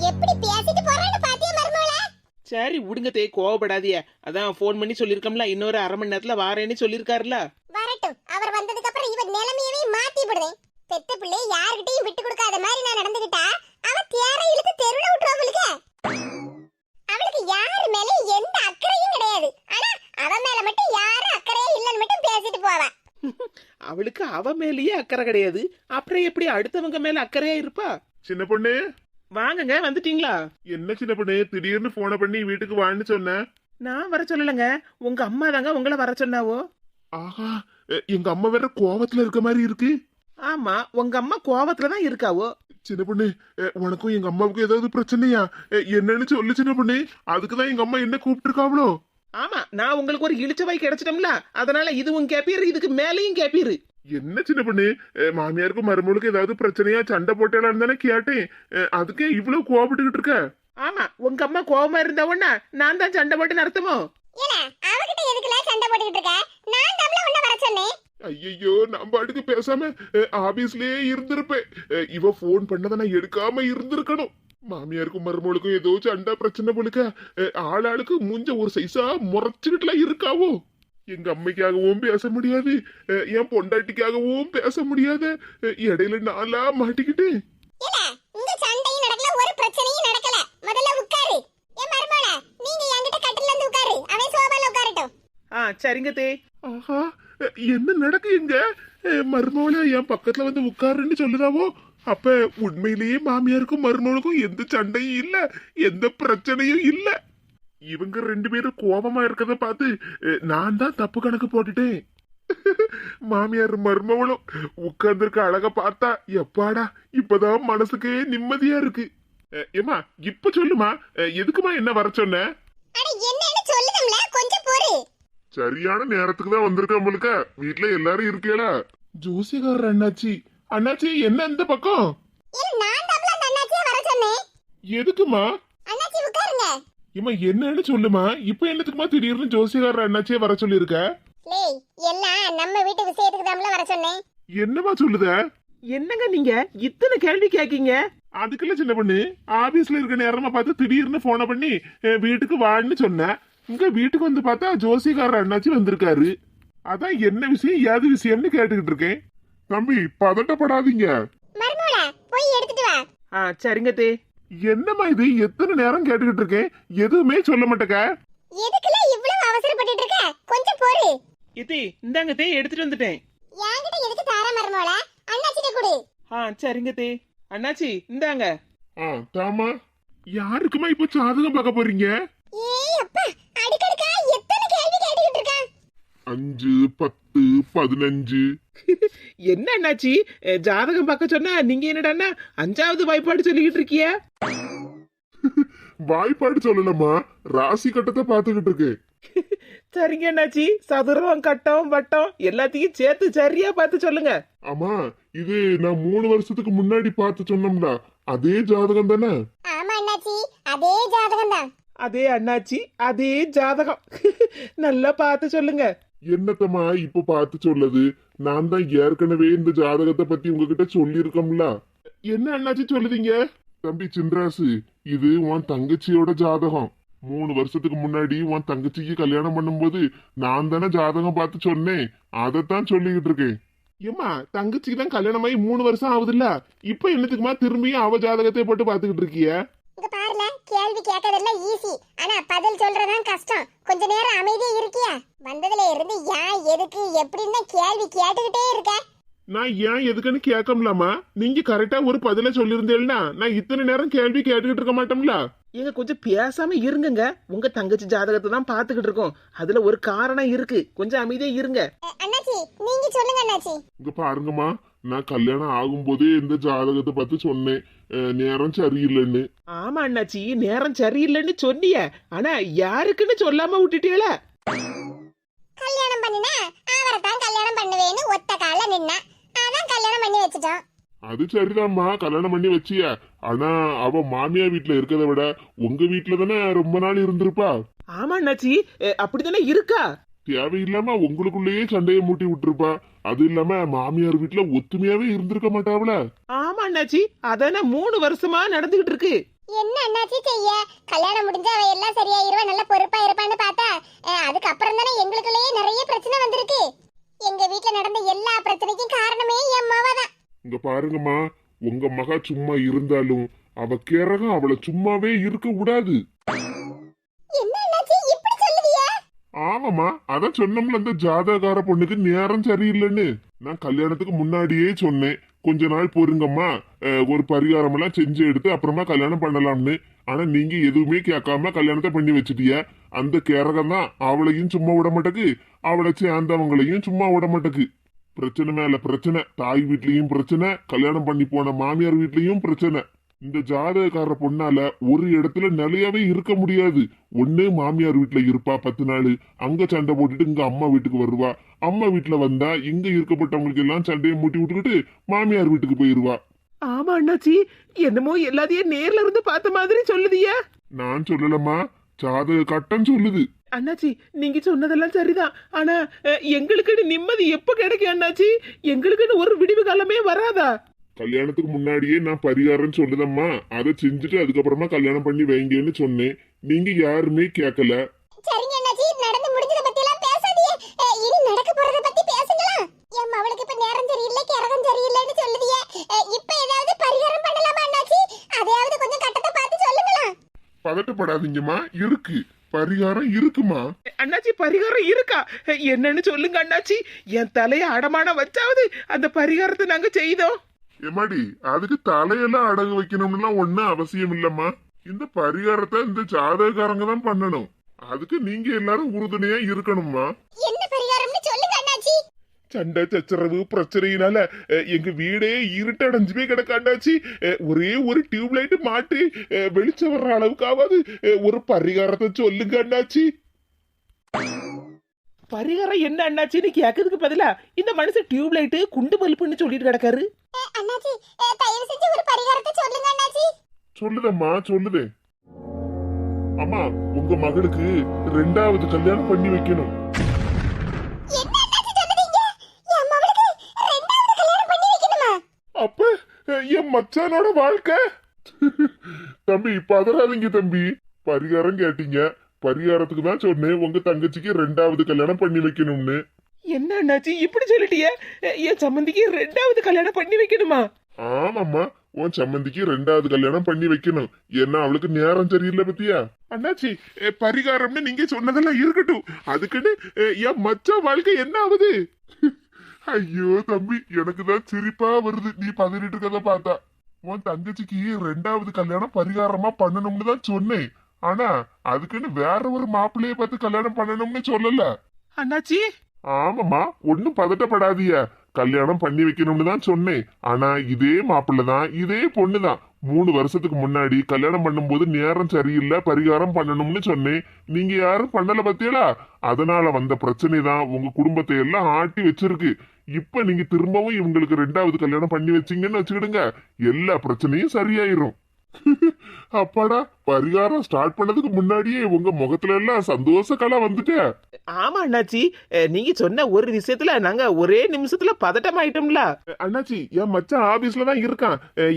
எப்படி பேசிட்டு போறான்னு பாத்தியா மருமகள? சரி விடுங்க தே கோவப்படாதிய அதான் ஃபோன் பண்ணி சொல்லிருக்கோம்ல இன்னொரு அரை மணி நேரத்துல வாரேன்னு சொல்லிருக்காருல வரட்டும். அவர் வந்ததுக்கு அப்புறம் இவன் நிலைமையவே மாத்தி விடுவேன். பெத்த பிள்ளை யார்கிட்டயும் விட்டு கொடுக்காத மாதிரி நான் நடந்துகிட்டா அவ தேர இழுத்து தெருவுல விட்டுருவா அவளுக்கு. யார் மேல எந்த அக்கறையும் கிடையாது. ஆனா அவ மேல மட்டும் யாரும் அக்கறையே இல்லைன்னு மட்டும் பேசிட்டு போவா. அவளுக்கு அவ மேலேயே அக்கறை கிடையாது. அப்புறம் எப்படி அடுத்தவங்க மேல அக்கறையா இருப்பா? சின்ன பொண்ணு வாங்குங்க வந்துட்டீங்களா? என்ன சின்ன பொண்ணு திடீர்னு போனை பண்ணி வீட்டுக்கு வான்னு சொன்ன? நான் வர சொல்லலைங்க. உங்க அம்மா தாங்க உங்களை வர சொன்னாவோ? ஆஹா எ- எங்க அம்மா வேற கோவத்துல இருக்க மாதிரி இருக்கு. ஆமா உங்க அம்மா கோவத்துல தான் இருக்காவோ? சின்ன பொண்ணு எ, உனக்கும் எங்க அம்மாவுக்கும் ஏதாவது பிரச்சனையா? எ, என்னன்னு சொல்லு சின்ன பொண்ணு. அதுக்குதான் எங்க அம்மா என்ன கூப்பிட்டு இருக்காவளோ ஆமா நான் உங்களுக்கு ஒரு இழிச்சவாய் கிடைச்சிட்டோம்ல அதனால இதுவும் கேப்பீரு இதுக்கு மேலேயும் கேப்பீரு. என்ன சின்ன பொண்ணு? மாமியாருக்கும் மருமகளுக்கும் ஏதாவது பிரச்சனையா சண்டை போட்டேலான்னு தானே கேட்டேன் அதுக்கே இவ்வளவு கோவப்பட்டுக்கிட்டு இருக்க ஆமா உங்க அம்மா கோவமா இருந்தவொன்னா நான் தான் சண்டை போட்டு நடத்துமோ ஏல அவகிட்ட எதுக்குல சண்டை போட்டுக்கிட்டு இருக்க நான் தமிழ உன்ன வர சொன்னேன் ஐயோ நான் பாட்டுக்கு பேசாம ஆபீஸ்லயே இருந்திருப்பேன் இவ போன் பண்ணதை நான் எடுக்காம இருந்திருக்கணும் மாமியாருக்கும் மருமகளுக்கும் ஏதோ சண்டை பிரச்சனை போலுக்க ஆளாளுக்கு மூஞ்ச ஒரு சைஸா முறைச்சுக்கிட்டுலாம் இருக்காவோ எங்க அம்மைக்காகவும் பேச முடியாது. என் பொண்டாட்டிக்காகவும் பேச முடியாத. இடையில நாளா மாட்டிக்கிட்டேன். ஏல இந்த சண்டையும் நடக்கல ஒரு பிரச்சனையும் நடக்கல. முதல்ல உட்காரு. என் மருமகள நீங்க என்கிட்ட கட்டில இருந்து உட்காரு. அவன் சோபால உட்காரட்டும். ஆ சரிங்க தே. ஆஹா என்ன நடக்கு இங்க? மருமகளை என் பக்கத்துல வந்து உட்காருன்னு சொல்லுதாவோ? அப்ப உண்மையிலேயே மாமியாருக்கும் மருமகளுக்கும் எந்த சண்டையும் இல்ல எந்த பிரச்சனையும் இல்ல. இவங்க ரெண்டு பேரும் கோபமா இருக்கத பார்த்து நான் தான் தப்பு கணக்கு போட்டுட்டேன். மாமியார் மருமகளும் உட்கார்ந்துருக்க அழக பார்த்தா எப்பாடா இப்பதான் மனசுக்கு நிம்மதியா இருக்கு. அ, ஏம்மா இப்ப சொல்லுமா? எதுக்குமா என்ன வர சொன்ன? சரியான நேரத்துக்கு தான் வந்திருக்க உங்களுக்கு வீட்ல எல்லாரும் இருக்கேளா ஜோசிகாரர் அண்ணாச்சி. அண்ணாச்சி என்ன இந்த பக்கம்? எதுக்குமா? அண்ணாச்சி உட்காருங்க. இம்மா என்னன்னு சொல்லுமா? இப்ப என்னத்துக்குமா திடீர்னு ஜோசிகாரர் அண்ணாச்சியே வர சொல்லியிருக்க? லேய் எல்லாம் நம்ம வீட்டு விஷயத்துக்கு தாம்ல வர சொன்னேன். என்னமா சொல்லுத? என்னங்க நீங்க? இத்தனை கேள்வி கேக்கீங்க? அதுக்குள்ள சின்ன பொண்ணு ஆபீஸ்ல இருக்க நேரமா பார்த்து திடீர்னு போன பண்ணி "அஹ், வீட்டுக்கு வான்னு சொன்ன. இங்க வீட்டுக்கு வந்து பார்த்தா ஜோசிகாரர் அண்ணாச்சி வந்திருக்காரு. அதான் என்ன விஷயம் ஏது விஷயம்னு கேட்டுக்கிட்டு இருக்கேன். தம்பி பதட்டப்படாதீங்க. மருமகள போய் எடுத்துட்டு வா. ஆ சரிங்க தே. என்னம்மா இது? எத்தனை நேரம் கேட்டுக்கிட்டு இருக்கேன்? எதுவுமே சொல்ல மாட்டேக்க. எதுக்குல இவ்வளவு அவசரப்பட்டுட்டு இருக்க? கொஞ்சம் பொறு. இது இந்தாங்க தே எடுத்துட்டு வந்துட்டேன். என்கிட்ட எதுக்கு தார மருமகள அண்ணாச்சிட்ட கொடு. ஆ சரிங்க தே. அண்ணாச்சி இந்தாங்க. ஆ தாமா யாருக்குமா இப்ப சாதகம் பார்க்க போறீங்க? ஏய் அப்பா அடிக்கடிக்கா எத்தனை கேள்வி கேட்டுக்கிட்டு இருக்க அஞ்சு பத்து பதினஞ்சு. என்ன அண்ணாச்சி? ஜாதகம் பார்க்க சொன்னா நீங்க என்னடான்னா அஞ்சாவது வாய்ப்பாடு சொல்லிக்கிட்டு இருக்கிய? வாய்ப்பாடு சொல்லலம்மா. ராசி கட்டத்தை பார்த்துக்கிட்டு இருக்கேன். சரிங்க அண்ணாச்சி. சதுரம் கட்டம் வட்டம் எல்லாத்தையும் சேர்த்து சரியா பார்த்து சொல்லுங்க. ஆமா இது நான் மூணு வருஷத்துக்கு முன்னாடி பார்த்து சொன்னோம்ல. அதே ஜாதகம் தானே? ஆமா அண்ணாச்சி. அதே ஜாதகம் தான். அதே அண்ணாச்சி அதே ஜாதகம். நல்லா பார்த்து சொல்லுங்க. என்னத்தம்மா இப்ப பார்த்து சொல்லுது நான் தான் ஏற்கனவே இந்த ஜாதகத்தை பத்தி உங்ககிட்ட சொல்லியிருக்கோம்ல. என்ன அண்ணாச்சி சொல்லுதீங்க? தம்பி சின்ராசு இது உன் தங்கச்சியோட ஜாதகம். மூணு வருஷத்துக்கு முன்னாடி உன் தங்கச்சிக்கு கல்யாணம் பண்ணும்போது நான் தானே ஜாதகம் பார்த்து சொன்னேன். அதைத்தான் சொல்லிக்கிட்டு இருக்கேன். ஏம்மா தங்கச்சிக்கு தான் கல்யாணம் ஆகி மூணு வருஷம் ஆகுதுல்ல? இப்ப என்னத்துக்குமா திரும்பியும் அவ ஜாதகத்தை போட்டு பாத்துக்கிட்டு இருக்கிய? கேள்வி கேட்கறதெல்லாம் ஈஸி ஆனா பதில் சொல்றதுதான் கஷ்டம். கொஞ்ச நேரம் அமைதியா இருக்கியா? வந்ததுல இருந்து ஏன் எதுக்கு எப்படின்னு கேள்வி கேட்டுக்கிட்டே இருக்க. நான் ஏன் எதுக்குன்னு கேட்கலாமா? நீங்க கரெக்டா ஒரு பதில சொல்லியிருந்தேன்னா நான் இத்தனை நேரம் கேள்வி கேட்டுக்கிட்டு இருக்க மாட்டோம்ல? ஏங்க கொஞ்சம் பேசாம இருங்கங்க. உங்க தங்கச்சி ஜாதகத்தை தான் பார்த்துக்கிட்டு இருக்கோம். அதுல ஒரு காரணம் இருக்கு. கொஞ்சம் அமைதியா இருங்க. அண்ணாச்சி நீங்க சொல்லுங்க அண்ணாச்சி. இங்க பாருங்கம்மா. நான் கல்யாணம் ஆகும்போதே இந்த ஜாதகத்தை பார்த்து சொன்னேன். நேரம் சரியில்லைன்னு. ஆமா அண்ணாச்சி நேரம் சரியில்லைன்னு சொன்னிய. ஆனா யாருக்குன்னு சொல்லாம விட்டுட்டீங்களா கல்யாணம் பண்ணினா அவரை தான் கல்யாணம் பண்ணுவேன்னு ஒத்த கால நின்னா. அதான் கல்யாணம் பண்ணி வச்சுட்டோம். அது சரிதாம்மா கல்யாணம் பண்ணி வச்சிய. ஆனா அவ மாமியா வீட்டுல இருக்கிறத விட உங்க வீட்டுல தானே ரொம்ப நாள் இருந்திருப்பா? ஆமா அண்ணாச்சி. அப்படித்தானே இருக்கா? தேவையில்லாம உங்களுக்குள்ளேயே சண்டையை மூட்டி விட்டுருப்பா. அது இல்லாம மாமியார் வீட்டுல ஒத்துமையாவே இருந்திருக்க மாட்டாவல ஆமா அண்ணாச்சி அதானே மூணு வருஷமா நடந்துகிட்டு இருக்கு. என்ன அண்ணாச்சி செய்ய? கல்யாணம் முடிஞ்சா அவ எல்லாம் சரியாயிருவா நல்ல பொறுப்பா இருப்பான்னு பார்த்தா அதுக்கப்புறம் தானே எங்களுக்குள்ளேயே நிறைய பிரச்சனை வந்திருக்கு. எங்க வீட்ல நடந்த எல்லா பிரச்சனைக்கும் காரணமே என் மாவா தான் இங்க பாருங்கம்மா உங்க மகா சும்மா இருந்தாலும் அவ கிறகம் அவளை சும்மாவே இருக்க விடாது. என்ன ஆமாமா அதான் சொன்னோம்ல அந்த ஜாதகார பொண்ணுக்கு நேரம் சரியில்லைன்னு. நான் கல்யாணத்துக்கு முன்னாடியே சொன்னேன். கொஞ்ச நாள் பொறுங்கம்மா. ஒரு பரிகாரம் எல்லாம் செஞ்சு எடுத்து அப்புறமா கல்யாணம் பண்ணலாம்னு. ஆனா நீங்க எதுவுமே கேட்காம கல்யாணத்தை பண்ணி வச்சிட்டிய. அந்த கேரகம் தான் அவளையும் சும்மா விட மாட்டேக்கு. அவளை சேர்ந்தவங்களையும் சும்மா விட மாட்டேக்கு. பிரச்சனை மேல பிரச்சனை. தாய் வீட்லயும் பிரச்சனை. கல்யாணம் பண்ணி போன மாமியார் வீட்லயும் பிரச்சனை. இந்த ஜாதகக்கார பொண்ணால ஒரு இடத்துல நிலையாவே இருக்க முடியாது. ஒண்ணு மாமியார் வீட்ல இருப்பா பத்து நாள். அங்க சண்டை போட்டுட்டு இங்க அம்மா வீட்டுக்கு வருவா. அம்மா வீட்ல வந்தா இங்க இருக்கப்பட்டவங்களுக்கு எல்லாம் சண்டையை மூட்டி விட்டுக்கிட்டு மாமியார் வீட்டுக்கு போயிருவா. ஆமா அண்ணாச்சி என்னமோ எல்லாத்தையும் நேர்ல இருந்து பார்த்த மாதிரி சொல்லுதியா. நான் சொல்லலம்மா ஜாதக கட்டம் சொல்லுது. அண்ணாச்சி நீங்க சொன்னதெல்லாம் சரிதான். ஆனா எங்களுக்குன்னு நிம்மதி எப்ப கிடைக்கும் அண்ணாச்சி? எங்களுக்குன்னு ஒரு விடிவு காலமே வராதா? கல்யாணத்துக்கு முன்னாடியே நான் பரிகாரம் சொல்லுதம்மா அதை செஞ்சுட்டு அதுக்கப்புறமா கல்யாணம் பண்ணி வைங்கன்னு சொன்னேன். நீங்க யாருமே கேட்கல சரிங்க அண்ணாச்சி நடந்து முடிஞ்சத பத்தி எல்லாம் பேசாதீங்க இனி நடக்க போறத பத்தி பேசுங்களா? என் அவளுக்கு இப்ப நேரம் சரியில்லை கிரகம் சரியில்லைன்னு சொல்லுதியே. இப்ப ஏதாவது பரிகாரம் பண்ணலாமா அண்ணாச்சி? அதையாவது கொஞ்சம் கட்டத்தை பார்த்து சொல்லுங்களா? பதட்டப்படாதீங்கம்மா. இருக்கு. பரிகாரம் இருக்குமா? அண்ணாச்சி பரிகாரம் இருக்கா? என்னன்னு சொல்லுங்க அண்ணாச்சி. என் தலைய அடமானம் வச்சாவது அந்த பரிகாரத்தை நாங்க செய்தோம். எம்மாடி அதுக்கு தலையெல்லாம் அடகு வைக்கணும்னுலாம் ஒண்ணும் அவசியம் இல்லம்மா. இந்த பரிகாரத்தை இந்த ஜாதகக்காரங்க தான் பண்ணணும். அதுக்கு நீங்க எல்லாரும் உறுதுணையா இருக்கணும்மா. என்ன பரிகாரம்னு சொல்லுங்க அண்ணாச்சி சண்டை சச்சரவு பிரச்சனையினால அஹ், எங்க வீடே இருட்டடைஞ்சு போய் கிடக்காண்டாச்சு அஹ், ஒரே ஒரு டியூப் லைட் மாட்டி அஹ், வெளிச்சம் வர்ற அளவுக்காவது அஹ், ஒரு பரிகாரத்தை சொல்லுங்க அண்ணாச்சி பரிகாரம் என்ன அண்ணாச்சின்னு கேட்கறதுக்கு பதிலா இந்த மனுஷன் டியூப் லைட்டு குண்டு பல்புன்னு சொல்லிட்டு கிடக்காரு. அண்ணாச்சி தயவு செஞ்சு ஒரு பரிகாரத்தை சொல்லுங்க அண்ணாச்சி. சொல்லுதம்மா சொல்லுதே. அம்மா உங்க மகளுக்கு ரெண்டாவது கல்யாணம் பண்ணி வைக்கணும். அப்ப என் மச்சானோட வாழ்க்கை. தம்பி பதறாதீங்க தம்பி. பரிகாரம் கேட்டீங்க. பரிகாரத்துக்கு தான் சொன்னேன் உங்க தங்கச்சிக்கு ரெண்டாவது கல்யாணம் பண்ணி வைக்கணும்னு. என்ன அண்ணாச்சி இப்படி சொல்லிட்டியே? என் சம்மந்திக்கு ரெண்டாவது கல்யாணம் பண்ணி வைக்கணுமா? ஆமாம்மா உன் சம்மந்திக்கு ரெண்டாவது கல்யாணம் பண்ணி வைக்கணும். ஏன்னா அவளுக்கு நேரம் சரியில்லை பத்தியா? அண்ணாச்சி பரிகாரம்னு நீங்க சொன்னதெல்லாம் இருக்கட்டும். அதுக்குன்னு என் மச்சான் வாழ்க்கை என்ன ஆகுது? ஐயோ தம்பி எனக்கு தான் சிரிப்பா வருது. நீ பதறிட்டு இருக்கத பார்த்தா. உன் தங்கச்சிக்கு ரெண்டாவது கல்யாணம் பரிகாரமா பண்ணணும்னு தான் சொன்னேன். ஆனா அதுக்குன்னு வேற ஒரு மாப்பிள்ளைய பார்த்து கல்யாணம் பண்ணணும்னு சொல்லல. அண்ணாச்சி ஆமாமா ஒன்னும் பதட்டப்படாதிய கல்யாணம் பண்ணி வைக்கணும்னு தான் சொன்னேன். ஆனா இதே மாப்பிள்ளை தான் இதே பொண்ணு தான். மூணு வருஷத்துக்கு முன்னாடி கல்யாணம் பண்ணும்போது நேரம் சரியில்லை பரிகாரம் பண்ணணும்னு சொன்னேன். நீங்க யாரும் பண்ணல பத்தியலா? அதனால வந்த பிரச்சனை தான் உங்க குடும்பத்தை எல்லாம் ஆட்டி வச்சிருக்கு. இப்ப நீங்க திரும்பவும் இவங்களுக்கு ரெண்டாவது கல்யாணம் பண்ணி வச்சீங்கன்னு வச்சுக்கிடுங்க. எல்லா பிரச்சனையும் சரியாயிரும். அப்பாடா பரிகாரம் ஸ்டார்ட் பண்ணதுக்கு முன்னாடியே உங்க முகத்துல எல்லாம் சந்தோஷ கலை வந்துட்டேன் ஆமா அண்ணாச்சி. நீங்க சொன்ன ஒரு விஷயத்துல நாங்க ஒரே நிமிஷத்துல பதட்டம் ஆயிட்டோம்ல அண்ணாச்சி என் மச்சான் ஆபீஸ்ல தான் இருக்கான்.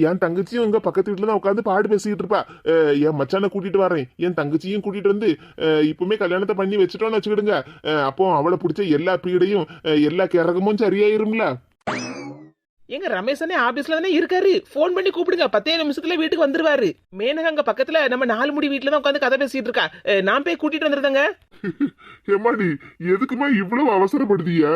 என் தங்கச்சியும் இங்க பக்கத்து வீட்டுல தான் உட்காந்து பாடு பேசிக்கிட்டு இருப்பா. என் மச்சானை கூட்டிட்டு வரேன். என் தங்கச்சியும் கூட்டிட்டு வந்து இப்பவுமே கல்யாணத்தை பண்ணி வச்சுட்டோம்னு வச்சுக்கிடுங்க. அப்போ அவளை பிடிச்ச எல்லா பீடையும் எல்லா கிறகமும் சரியாயிரும்ல. எங்க ரமேஷனே ஆபீஸ்ல தானே இருக்காரு? ஃபோன் பண்ணி கூப்பிடுங்க. பத்தே நிமிஷத்துல வீட்டுக்கு வந்துருவாரு. மேனக அங்க பக்கத்துல நம்ம நாலு முடி வீட்டுல தான் உட்காந்து கதை பேசிட்டு இருக்கா. நான் போய் கூட்டிட்டு வந்துருந்தேங்க ஏமாடி எதுக்குமா இவ்வளவு அவசரப்படுதிய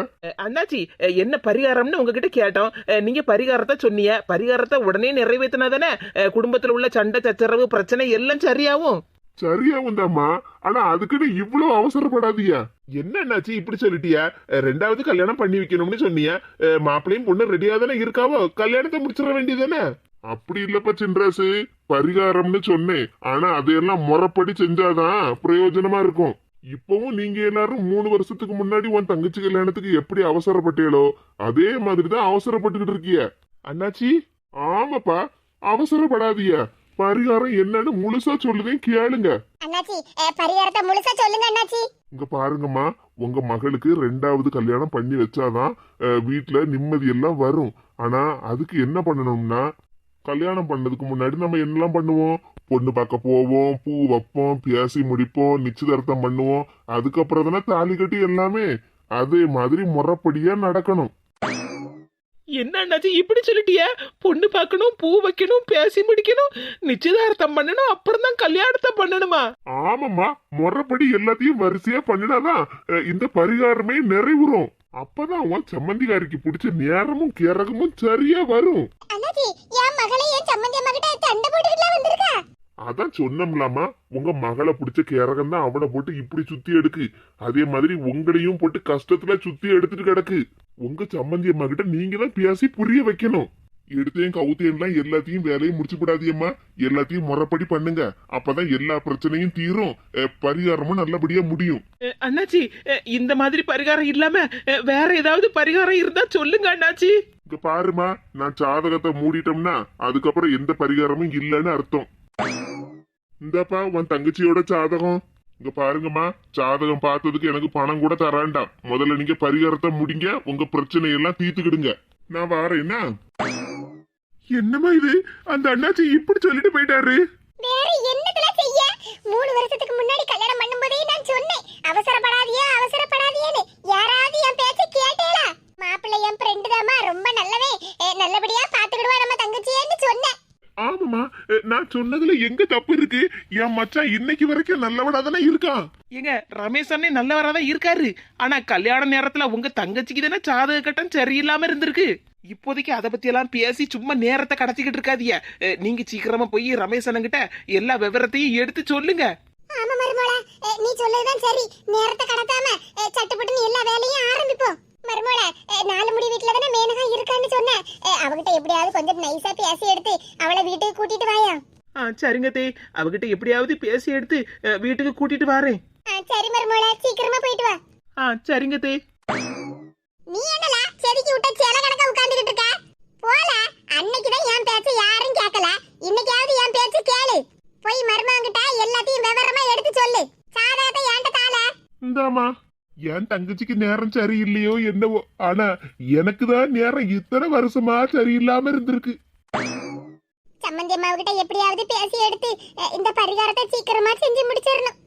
அண்ணாச்சி என்ன பரிகாரம்னு உங்ககிட்ட கேட்டோம். நீங்க பரிகாரத்தை சொன்னீங்க. பரிகாரத்தை உடனே நிறைவேற்றினா தானே குடும்பத்துல உள்ள சண்டை சச்சரவு பிரச்சனை எல்லாம் சரியாகும். சரியா வந்தாமா ஆனா அதுக்குன்னு இவ்வளவு அவசரப்படாதியா என்ன இப்படி சொல்லிட்டிய? ரெண்டாவது கல்யாணம் பண்ணி வைக்கணும்னு சொன்னியா. மாப்பிளையும் மாப்பிள்ளையும் பொண்ணு ரெடியா தானே இருக்காவோ? கல்யாணத்தை முடிச்சிட வேண்டியதானே அப்படி இல்லப்பா சின்ராசு. பரிகாரம்னு சொன்னேன். ஆனா அதையெல்லாம் முறைப்படி செஞ்சாதான் பிரயோஜனமா இருக்கும். இப்பவும் நீங்க எல்லாரும் மூணு வருஷத்துக்கு முன்னாடி உன் தங்கச்சி கல்யாணத்துக்கு எப்படி அவசரப்பட்டீங்களோ அதே மாதிரி தான் அவசரப்பட்டுக்கிட்டு இருக்கிய. அண்ணாச்சி ஆமாப்பா. அவசரப்படாதியா பரிகாரம் என்னன்னு முழுசா சொல்லுதேன் கேளுங்க. அண்ணாச்சி பரிகாரத்தை முழுசா சொல்லுங்க அண்ணாச்சி. இங்க பாருங்கம்மா உங்க மகளுக்கு ரெண்டாவது கல்யாணம் பண்ணி வச்சாதான் வீட்ல நிம்மதி எல்லாம் வரும். ஆனா அதுக்கு என்ன பண்ணணும்னா கல்யாணம் பண்ணதுக்கு முன்னாடி நம்ம என்னெல்லாம் பண்ணுவோம்? பொண்ணு பார்க்க போவோம் பூ வைப்போம் பேசி முடிப்போம் நிச்சயதார்த்தம் பண்ணுவோம். அதுக்கப்புறம் தானே தாலி கட்டி எல்லாமே. அதே மாதிரி முறைப்படியா நடக்கணும். என்ன அண்ணாச்சி இப்படி சொல்லிட்டிய? பொண்ணு பார்க்கணும் பூ வைக்கணும் பேசி முடிக்கணும் நிச்சயதார்த்தம் பண்ணணும் அப்புறம் தான் கல்யாணத்தை பண்ணணுமா? ஆமாம்மா. முறைப்படி எல்லாத்தையும் வரிசையா பண்ணினாதான் இந்த பரிகாரமே நிறைவுறும். அப்பதான் உன் சம்மந்திகாரிக்கு பிடிச்ச நேரமும் கிறகமும் சரியா வரும். அதான் சொன்னோம்லாமா உங்க மகளை பிடிச்ச கேரகம் தான் அவனை போட்டு இப்படி சுத்தி எடுக்கு. அதே மாதிரி உங்களையும் போட்டு கஷ்டத்துல சுத்தி எடுத்துட்டு கிடக்கு. உங்க சம்மந்தி அம்மா கிட்ட நீங்க தான் பேசி புரிய வைக்கணும். எடுத்தையும் கவுத்தையும் எல்லாம் எல்லாத்தையும் வேலையும் முடிச்சு விடாதியம்மா எல்லாத்தையும் முறைப்படி பண்ணுங்க. அப்பதான் எல்லா பிரச்சனையும் தீரும். பரிகாரமும் நல்லபடியா முடியும். அண்ணாச்சி இந்த மாதிரி பரிகாரம் இல்லாம வேற ஏதாவது பரிகாரம் இருந்தா சொல்லுங்க அண்ணாச்சி. இங்க பாருமா நான் ஜாதகத்தை மூடிட்டோம்னா அதுக்கப்புறம் எந்த பரிகாரமும் இல்லைன்னு அர்த்தம். இந்தாப்பா உன் தங்கச்சியோட ஜாதகம். இங்க பாருங்கம்மா ஜாதகம் பார்த்ததுக்கு எனக்கு பணம் கூட தராண்டாம் முதல்ல நீங்க பரிகாரத்தை முடிங்க உங்க பிரச்சனை எல்லாம் தீர்த்துக்கிடுங்க. நான் வாரேன்னா? என்னம்மா இது? அந்த அண்ணாச்சி இப்படி சொல்லிட்டு போயிட்டாரு. வேற என்னதுல செய்ய மூணு வருஷத்துக்கு முன்னாடி கல்யாணம் பண்ணும்போதே நான் சொன்னேன் அவசரப்படாதியா அவசரப்படாதியேன்னு யாராவது என் பேச்ச கேட்டேலா மாப்பிள்ளை என் ஃப்ரெண்டு தாமா ரொம்ப நல்லவே அஹ் நல்லபடியா பாத்துக்கிடுவா நம்ம தங்கச்சியேன்னு சொன்னேன் ஆமாமா அஹ், நான் சொன்னதுல எங்க தப்பு இருக்கு? என் மச்சான் இன்னைக்கு வரைக்கும் நல்லவனா தானே இருக்கான். ஏங்க ரமேஷ் அண்ணே நல்லவரா தான் இருக்காரு. ஆனா கல்யாண நேரத்துல உங்க தங்கச்சிக்கு தானே ஜாதக கட்டம் சரியில்லாம இருந்திருக்கு. இப்போதைக்கு அதை பத்தி எல்லாம் பேசி சும்மா நேரத்தை கடத்திக்கிட்டு இருக்காதீங்க. அஹ், நீங்க சீக்கிரமா போய் ரமேஷ் அண்ணன்கிட்ட எல்லா விவரத்தையும் எடுத்து சொல்லுங்க. ஆமா மருமோள நீ சொல்லதுதான் சரி. நேரத்தை கடத்தாம சட்டுப்பட்டு எல்லா வேலையும் ஆரம்பிப்போம். மருமோள நாலு முடி வீட்டுல தானே மேனகா இருக்கான்னு சொன்னேன். அஹ், அவகிட்ட எப்படியாவது கொஞ்சம் நைஸா பேசி எடுத்து அவளை வீட்டுக்கு கூட்டிட்டு வாயா. ஆ சரிங்க தே. அவகிட்ட எப்படியாவது பேசி எடுத்து வீட்டுக்கு கூட்டிட்டு வரேன். சரி மருமோள சீக்கிரமா போயிட்டு வா. ஆ சரிங்க தே. நீ என்னல செதுக்கி விட்ட சேல கணக்கா உட்கார்ந்துகிட்டு இருக்க? போல அன்னைக்கு தான் என் பேச்ச யாரும் கேட்கல இன்னைக்காவது என் பேச்ச கேளு. போய் மருமகன்கிட்ட எல்லாத்தையும் விவரமா எடுத்து சொல்லு. சாதகத்தை ஏன்ட்ட தால இந்தாமா என் தங்கச்சிக்கு நேரம் சரியில்லையோ என்னவோ. ஆனா எனக்கு தான் நேரம் இத்தனை வருஷமா சரியில்லாம இருந்திருக்கு. சம்மந்தி அம்மாவுகிட்ட எப்படியாவது பேசி எடுத்து இந்த பரிகாரத்தை சீக்கிரமா செஞ்சு முடிச்சிடணும்.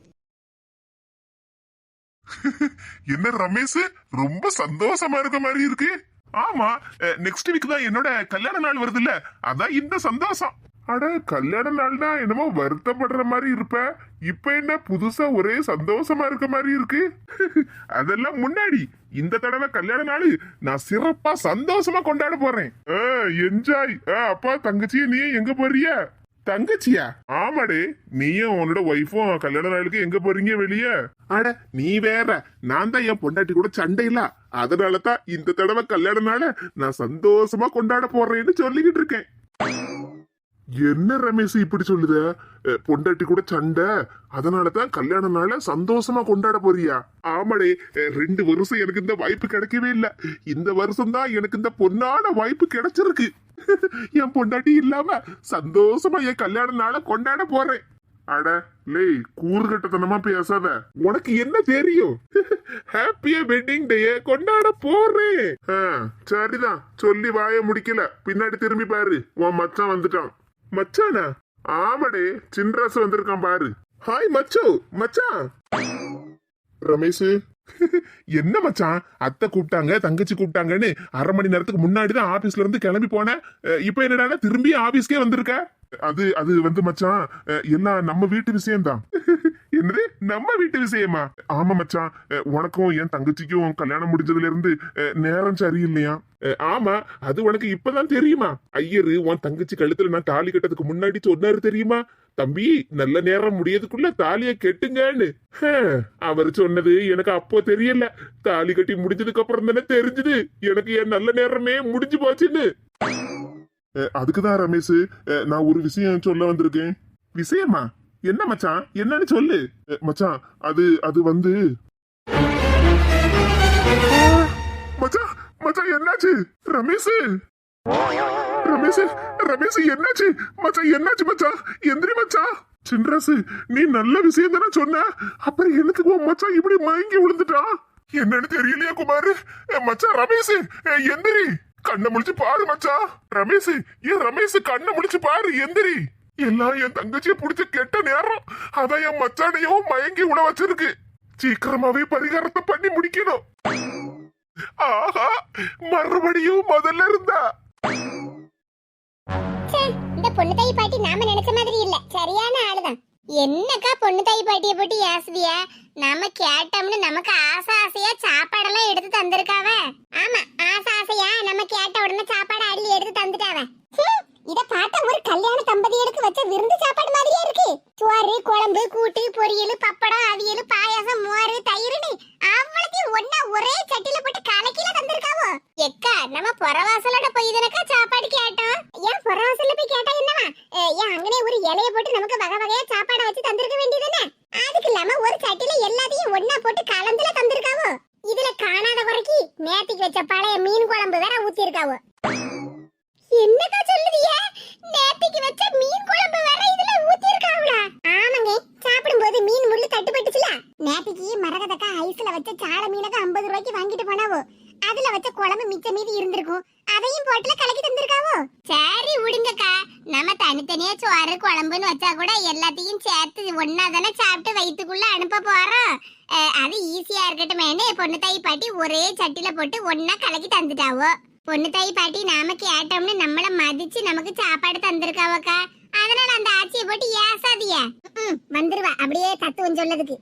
என்ன ரமேஷ்? ரொம்ப சந்தோஷமா இருக்க மாதிரி இருக்கு. ஆமா நெக்ஸ்ட் வீக் தான் என்னோட கல்யாண நாள் வருது இல்ல அதான் இந்த சந்தோஷம். அட கல்யாண நாள்னா என்னமோ வருத்தப்படுற மாதிரி இருப்ப. இப்ப என்ன புதுசா ஒரே சந்தோஷமா இருக்க மாதிரி இருக்கு? அதெல்லாம் முன்னாடி. இந்த தடவை கல்யாண நாள் நான் சிறப்பா சந்தோஷமா கொண்டாட போறேன். என்ஜாய் அப்பா தங்கச்சி நீ எங்க போறிய தங்கச்சியா? ஆமாடே. நீயும் உன்னோட ஒய்ஃபும் கல்யாண நாளுக்கு எங்க போறீங்க வெளியே? அட நீ வேற. நான் தான் என் பொண்டாட்டி கூட சண்டை இல்ல அதனால தான் இந்த தடவை கல்யாண நாள நான் சந்தோஷமா கொண்டாட போறேன்னு சொல்லிக்கிட்டு இருக்கேன். என்ன ரமேஷ் இப்படி சொல்லுத? பொண்டாட்டி கூட சண்டை. அதனால தான் கல்யாண நாள சந்தோஷமா கொண்டாட போறியா? ஆமாடே. ரெண்டு வருஷம் எனக்கு இந்த வாய்ப்பு கிடைக்கவே இல்ல. இந்த வருஷம் தான் எனக்கு இந்த பொன்னான வாய்ப்பு கிடைச்சிருக்கு. என் பொண்டாட்டி இல்லாம சந்தோஷமா என் கல்யாண நாளை கொண்டாட போறேன். அட லேய் கூறுகட்டத்தனமா பேசாத. உனக்கு என்ன தெரியும்? ஹாப்பியா வெட்டிங் டே கொண்டாட போறேன். சரிதான். சொல்லி வாய முடிக்கல. பின்னாடி திரும்பி பாரு. உன் மச்சான் வந்துட்டான். மச்சானா? ஆமாடே சின்ராசு வந்திருக்கான் பாரு. ஹாய் மச்சோ. மச்சான். ரமேஷ். என்ன மச்சான்? அத்தை கூப்பிட்டாங்க தங்கச்சி கூப்பிட்டாங்கன்னு அரை மணி நேரத்துக்கு முன்னாடி தான் ஆபீஸ்ல இருந்து கிளம்பி போனேன் இப்போ என்னடா திரும்பி ஆபீஸ்க்கே வந்திருக்க. அது அது வந்து மச்சான் எல்லாம் நம்ம வீட்டு விஷயம்தான். என்னது? நம்ம வீட்டு விஷயமா? ஆமா மச்சான் உனக்கும் என் தங்கச்சிக்கும் கல்யாணம் முடிஞ்சதுல இருந்து அஹ் நேரம் சரியில்லையா? ஆமா அது உனக்கு இப்பதான் தெரியுமா? ஐயரு உன் தங்கச்சி கழுத்துல நான் தாலி கட்டதுக்கு முன்னாடி சொன்னாரு தெரியுமா? தம்பி நல்ல நேரம் முடியதுக்குள்ள தாலிய கெட்டுங்கன்னு. அவர் சொன்னது எனக்கு அப்போ தெரியல. தாலி கட்டி முடிஞ்சதுக்கு அப்புறம் தானே தெரிஞ்சது. எனக்கு என் நல்ல நேரமே முடிஞ்சு போச்சுன்னு. அதுக்குதான் ரமேஷ். நான் ஒரு விஷயம் சொல்ல வந்திருக்கேன். விஷயமா? என்ன மச்சான்? என்னன்னு சொல்லு. மச்சான் அது அது வந்து மச்சான் மச்சான் என்னாச்சு? ரமேஷ்! ரமேஷ் ரமேஷ் என்னாச்சு? மச்சான் என்னாச்சு மச்சான்? எந்திரி மச்சான். சின்ராசு நீ நல்ல விஷயம் தானே சொன்ன? அப்புறம் எனக்கு உன் மச்சான் இப்படி மயங்கி விழுந்துட்டான் என்னன்னு தெரியலையா குமார். அஹ் மச்சான் ரமேஷ் எந்திரி. கண்ணை முழிச்சு பாரு மச்சான். ரமேஷ் ஏன் ரமேஷ் கண்ணை முழிச்சு பாரு எந்திரி. எல்லாம் என் தங்கச்சியை புடிச்ச கெட்ட நேரம். அதான் என் மச்சானையும் மயங்கி உள்ள வச்சிருக்கு. சீக்கிரமாவே பரிகாரத்தை பண்ணி முடிக்கணும். ஆஹா மறுபடியும் முதல்ல இருந்தா. பொண்ணு தாய் பாட்டி நாம நினைச்ச மாதிரி இல்ல. சரியான ஆளுதான். என்னக்கா பொண்ணு தாய் பாட்டிய போட்டு ஏசுவியா? நாம கேட்டோம்னு நமக்கு ஆசை ஆசையா சாப்பாடெல்லாம் எடுத்து தந்திருக்காவ? ஆமா ஆசை ஆசையா நம்ம கேட்ட உடனே சாப்பாடு அள்ளி எடுத்து தந்துட்டாவ? இத பார்த்தா ஒரு கல்யாண தம்பதியருக்கு வச்ச விருந்து சாப்பாடு மாதிரியே இருக்கு. சோறு குழம்பு கூட்டு பொரியல் பப்படம் அவியல் பாயாசம் மோர் தயிர்னு அவ்வளத்தையும் ஒண்ணா ஒரே சட்டில போட்டு கலக்கில தந்திருக்காவோ எக்கா நம்ம புறவாசலோட போய் தானக்கா சாப்பாடு கேட்டோம் ஏன் புறவாசல்ல போய் கேட்டா என்னவா அஹ், ஏன் அங்கனே ஒரு இலைய போட்டு நமக்கு வகை வகையா சாப்பாடை வச்சு தந்திருக்க வேண்டியதுதானே அதுக்கு இல்லாம ஒரு சட்டில எல்லாத்தையும் ஒண்ணா போட்டு கலந்துல தந்திருக்காவோ இதுல காணாத குறைக்கு நேத்திக்கு வச்ச பழைய மீன் குழம்பு வேற ஊத்தி இருக்காவோ என்னக்கா சொல்லுதிய நேத்திக்கு வச்ச மீன் குழம்பு வேற இதுல ஊத்தி இருக்காவளா ஆமாங்க சாப்பிடும்போது மீன் முள்ளு தட்டுப்பட்டுச்சுல நேத்திக்கு மரகதக்கா ஐஸ்ல வச்ச ஐம்பது ரூபாய்க்கு வாங்கிட்டு போனாவோ? அதுல வச்ச குழம்பு மிச்ச மீதி இருந்திருக்கும். அதையும் போட்டுல கலக்கி தந்திருக்காவோ? சரி விடுங்கக்கா. நம்ம தனித்தனியா சோறு குழம்புன்னு வச்சா கூட எல்லாத்தையும் சேர்த்து ஒன்னா தானே சாப்பிட்டு வயிற்றுக்குள்ள அனுப்ப போறோம். அது ஈஸியா இருக்கட்டுமேனு பொண்ணு தாய் பாட்டி ஒரே சட்டில போட்டு ஒன்னா கலக்கி தந்துட்டாவோ? பொண்ணு தாய் பாட்டி நாம கேட்டோம்னு நம்மள மதிச்சு நமக்கு சாப்பாடு தந்திருக்காவோக்கா? அதனால அந்த ஆட்சியை போட்டு ஏசாதிய வந்துருவா. அப்படியே தத்துவம் சொல்லதுக்கு.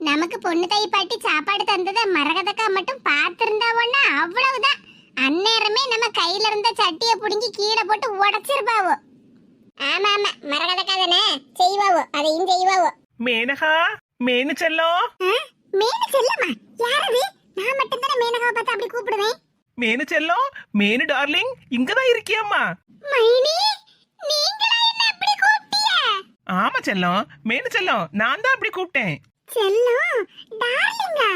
நமக்கு பொண்ணு தாய் பாட்டி சாப்பாடு தந்தத மரகதக்கா மட்டும் பார்த்திருந்தாவோன்னா அவ்வளவுதான். அந்நேரமே நம்ம கையில இருந்த சட்டிய புடுங்கி கீழே போட்டு உடைச்சிருப்பாவோ? ஆமா ஆமா. மரகதக்கா தானே? செய்வாவோ? அதையும் செய்வாவோ? மேனகா மேனு செல்லம் மேனு செல்லம்மா. யாரது? நான் மட்டும் தானே மேனகாவை பார்த்து அப்படி கூப்பிடுவேன். மேனு செல்லம் மேனு டார்லிங் இங்கதான் இருக்கியம்மா. மைனி நீங்களா என்ன அப்படி கூப்பிட்டிய? ஆமா செல்லம் மேனு செல்லம் நான் தான் அப்படி கூப்பிட்டேன். செல்லம் டார்லிங்கா